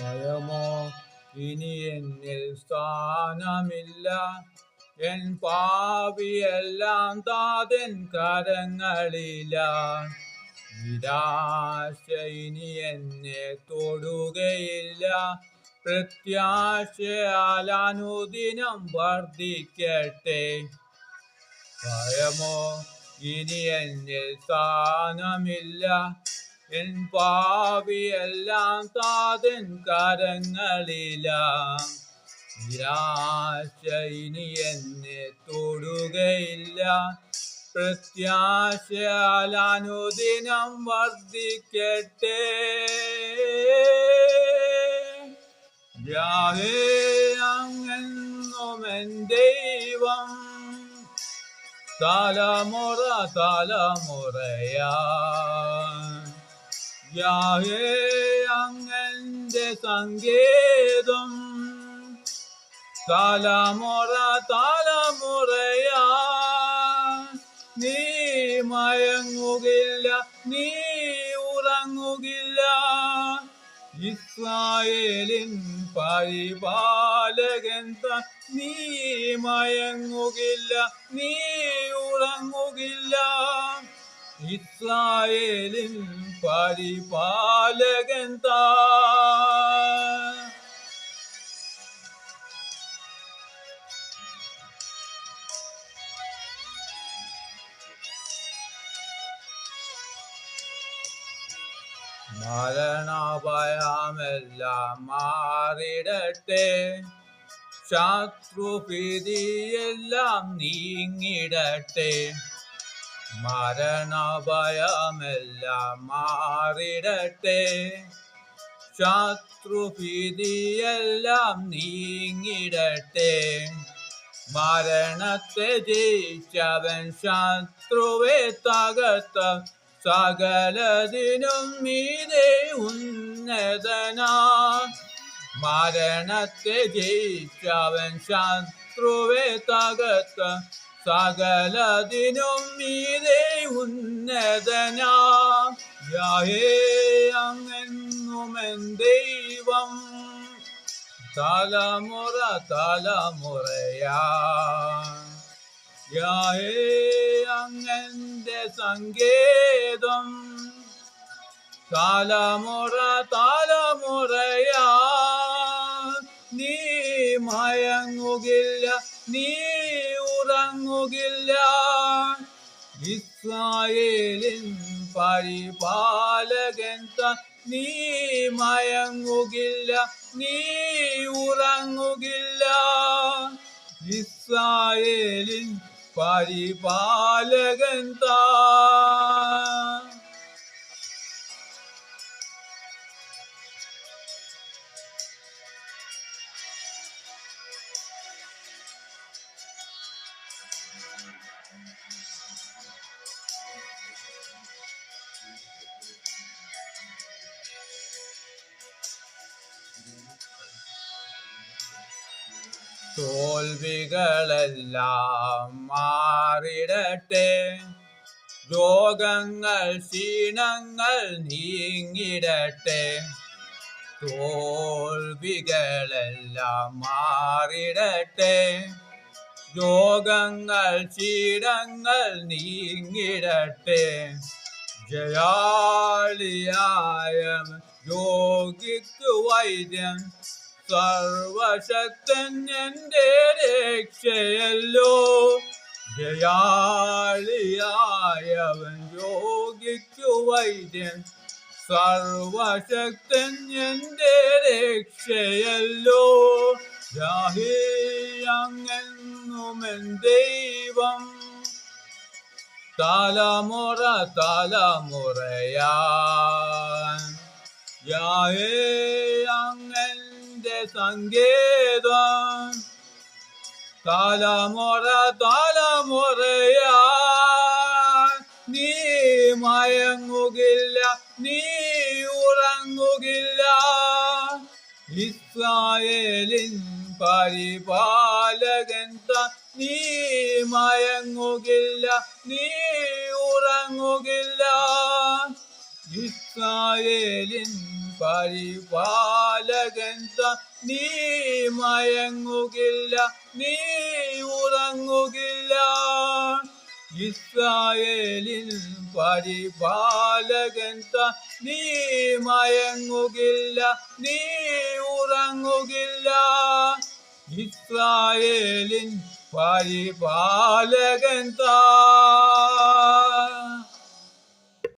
ഭയമോ ഇനി എന്നിൽ സ്ഥാനമില്ല. എൻ പാവിയെല്ലാം താതൻ കരങ്ങളില. നിരാശ ഇനി എന്നെ തൊടുകയില്ല. പ്രത്യാശയാൽ അനുദിനം വർദ്ധിക്കട്ടെ. ഭയമോ ഇനി എന്നിൽ സ്ഥാനമില്ല. എൻ പാവിയെല്ലാം താതൻ കരങ്ങളില. ഇനി എന്നെ തൊടുകയില്ല. പ്രത്യാശയാൽ വർദ്ധിക്കട്ടെ. അങ്ങെന്നും എൻ ദൈവം തലമുറ തലമുറയാ. യാഹേ അങ്ങന്റെ സങ്കേതം തലമുറ തലമുറയാ. നീ മയങ്ങുകില്ല നീ ഉറങ്ങുകില്ല. ഇസ്രായേലിൻ പരിപാലകൻ നീ മയങ്ങുകില്ല നീ ഉറങ്ങുകില്ല. ഇസ്രായേലിൻ പരിപാലകൻ താ. മരണഭയമെല്ലാം മാറിടട്ടെ. ശത്രുഭീതിയെല്ലാം നീങ്ങിടട്ടെ. മരണഭയമെല്ലാം മാറിടട്ടെ. ശത്രുഭീതിയെല്ലാം നീങ്ങിടട്ടെ. മരണത്തെ ജയിച്ചവൻ ശത്രുവെ തകർത്ത സകലതിനും മീതെ ഉന്നതനാ. മരണത്തെ ജയിച്ചവൻ ശത്രുവെ തകർത്ത സകലതിനും മീതേ ഉന്നതനാ. ദൈവം. തലമുറ തലമുറയാ. യാഹേ അങ്ങന്റെ സങ്കേതം. തലമുറ തലമുറയാ. നീ മയങ്ങുകില്ല ഉറങ്ങുകില്ല ഇസ്രായേലിൻ പരിപാലകൻ നീ മയങ്ങുകില്ല നീ ഉറങ്ങുകില്ല. ഇസ്രായേലിൻ പരിപാലകൻ താ തോൽവികളെല്ലാം മാറിടട്ടെ. രോഗങ്ങൾ ക്ഷീണങ്ങൾ നീങ്ങിടട്ടെ. തോൽവികളെല്ലാം മാറിടട്ടെ. രോഗങ്ങൾ ക്ഷീണങ്ങൾ നീങ്ങിടട്ടെ. ജയാളിയായ യോഗിക്ക് വൈദ്യൻ സർവശക്തൻ എന്റെ രക്ഷയല്ലോ. ജയാളിയായവൻ യോഗിക്കു വൈദ്യൻ. സർവശക്തൻ എന്റെ രക്ഷയല്ലോ. ജാഹിയങ്ങെന്നുമെൻ ദൈവം. തലമുറ തലമുറയാൻ യാഹേ അങ്ങന്റെ സങ്കേതം. തലമുറ തലമുറയാ നീ മയങ്ങുകില്ല നീ ഉറങ്ങുകില്ല. ഇസ്രായേലിൻ പരിപാലകൻ നീ മയങ്ങുകില്ല നീ ഉറങ്ങുകില്ല. ഇസ്രായേലിൻ പരിപാലകൻ നീ മയങ്ങുകില്ല നീ ഉറങ്ങുകില്ല. ഇസ്രായേലിൻ പരിപാലകൻ നീ മയങ്ങുകില്ല നീ ഉറങ്ങുകില്ല. ഇസ്രായേലിൻ പരിപാലകൻ താൻ